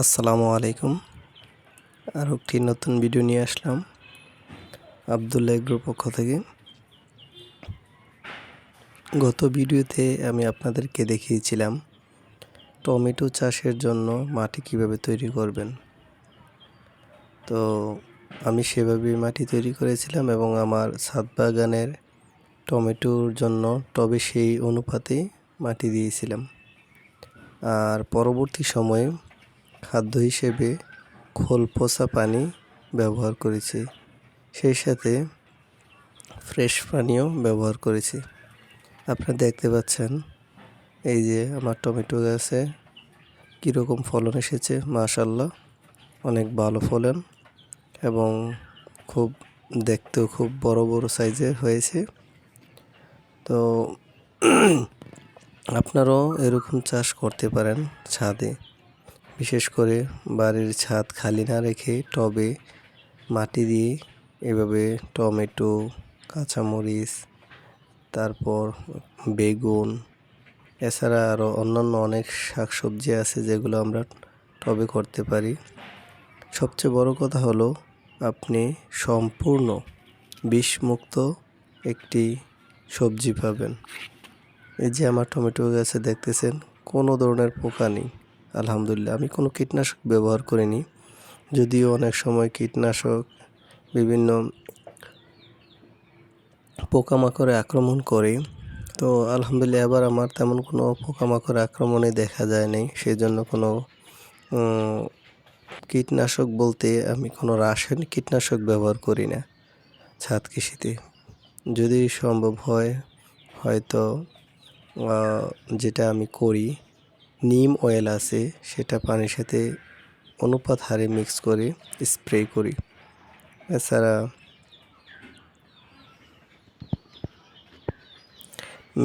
আসসালামু আলাইকুম। আর একটি নতুন ভিডিও নিয়ে আসলাম আবদুল্লাহ এগ্রোর পক্ষ থেকে। গত ভিডিওতে আমি আপনাদেরকে দেখিয়েছিলাম টমেটো চাষের জন্য মাটি কীভাবে তৈরি করবেন। তো আমি সেভাবে মাটি তৈরি করেছিলাম এবং আমার ছাদ বাগানের টমেটোর জন্য টবে সেই অনুপাতে মাটি দিয়েছিলাম। আর পরবর্তী সময়ে খাদ্য হিসেবে খোল পচা পানি ব্যবহার করেছি। সেই সাথে ফ্রেশ পানিও ব্যবহার করেছি। আপনারা দেখতে পাচ্ছেন, এই যে আমার টমেটো গাছে কীরকম ফলন এসেছে মাশাল্লাহ অনেক ভালো ফলন এবং খুব দেখতেও খুব বড় বড় সাইজের হয়েছে। তো আপনারাও এরকম চাষ করতে পারেন ছাদে। বিশেষ করে বাড়ির ছাদ খালি না রেখে টবে মাটি দিয়ে এভাবে টমেটো, কাঁচামরিচ, তারপর বেগুন, এছাড়া আরও অন্যান্য অনেক শাকসবজি আছে যেগুলো আমরা টবে করতে পারি। সবচেয়ে বড় কথা হলো আপনি সম্পূর্ণ বিষমুক্ত একটি সবজি পাবেন। এই যে আমার টমেটো গাছে দেখতেছেন, কোনো ধরনের পোকা নেই। আলহামদুলিল্লাহ, আমি কোনো কীটনাশক ব্যবহার করিনি। যদিও অনেক সময় কীটনাশক বিভিন্ন পোকামাকড়ে আক্রমণ করে। তো আলহামদুলিল্লাহ, এবার আমার তেমন কোনো পোকামাকড় আক্রমণে দেখা যায় নাই। সেই জন্য কোনো কীটনাশক বলতে আমি কোনো রাসায়নিক কীটনাশক ব্যবহার করি না ছাদ কৃষিতে। যদি সম্ভব হয়, হয়তো যেটা আমি করি নিম অয়েল আছে, সেটা পানির সাথে অনুপাত হারে মিক্স করে স্প্রে করি। এছাড়া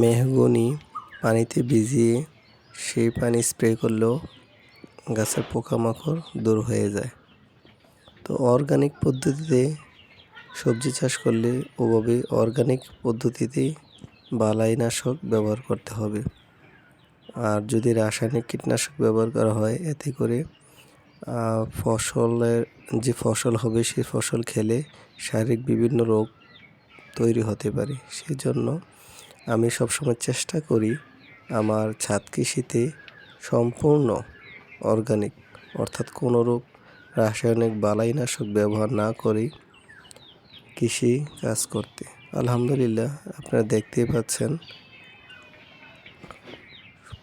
মেহগনি পানিতে ভিজিয়ে সেই পানি স্প্রে করলেও গাছের পোকামাকড় দূর হয়ে যায়। তো অর্গানিক পদ্ধতিতে সবজি চাষ করলে ওভাবে অর্গানিক পদ্ধতিতেই বালাইনাশক ব্যবহার করতে হবে। আর যদি রাসায়নিক কীটনাশক ব্যবহার করা হয়, এতে করে ফসলের, যে ফসল হবে সেই ফসল খেলে শারীরিক বিভিন্ন রোগ তৈরি হতে পারে। সেই জন্য আমি সবসময় চেষ্টা করি আমার ছাদ কৃষিতে সম্পূর্ণ অর্গানিক অর্থাৎ কোনোরূপ রাসায়নিক বালাইনাশক ব্যবহার না করে কৃষি কাজ করতে। আলহামদুলিল্লাহ, আপনারা দেখতেই পাচ্ছেন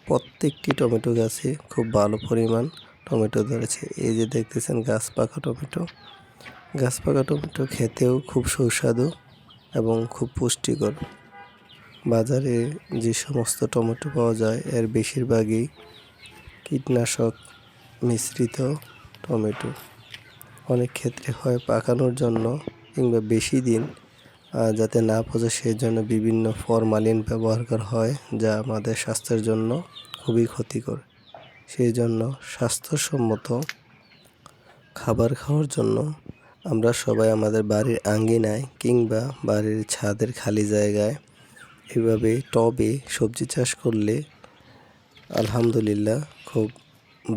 প্রত্যেকটি টমেটো গাছে খুব ভালো পরিমাণ টমেটো ধরেছে। এই যে দেখতেছেন গাছ পাকা টমেটো। গাছ পাকা টমেটো খেতেও খুব সুস্বাদু এবং খুব পুষ্টিকর। বাজারে যে সমস্ত টমেটো পাওয়া যায়, এর বেশিরভাগই কীটনাশক মিশ্রিত টমেটো। অনেক ক্ষেত্রে হয় পাকানোর জন্য কিংবা বেশি দিন যাতে না পচে সেই জন্য বিভিন্ন ফরমালিন ব্যবহার করা হয় যা আমাদের স্বাস্থ্যের জন্য খুবই ক্ষতিকর। সেই জন্য স্বাস্থ্যসম্মত খাবার খাওয়ার জন্য আমরা সবাই আমাদের বাড়ির আঙ্গিনায় কিংবা বাড়ির ছাদের খালি জায়গায় এভাবে টবে সবজি চাষ করলে আলহামদুলিল্লাহ খুব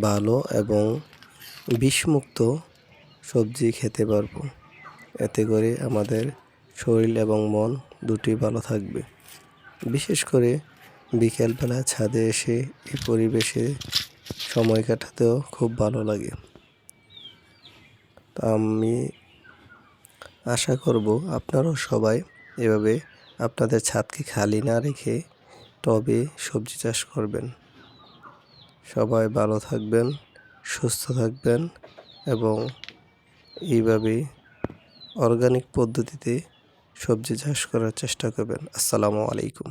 ভালো এবং বিষমুক্ত সবজি খেতে পারব। এতে করে আমাদের শরীর এবং মন দুটি ভালো থাকবে। বিশেষ করে বিকেলবেলা ছাদে এসে এই পরিবেশে সময় কাটাতেও খুব ভালো লাগে। তা আমি আশা করব আপনারাও সবাই এভাবে আপনাদের ছাদকে খালি না রেখে টবে সবজি চাষ করবেন। সবাই ভালো থাকবেন, সুস্থ থাকবেন এবং এইভাবেই অর্গানিক পদ্ধতিতে সবজি চাষ করার চেষ্টা করবেন। আসসালামু আলাইকুম।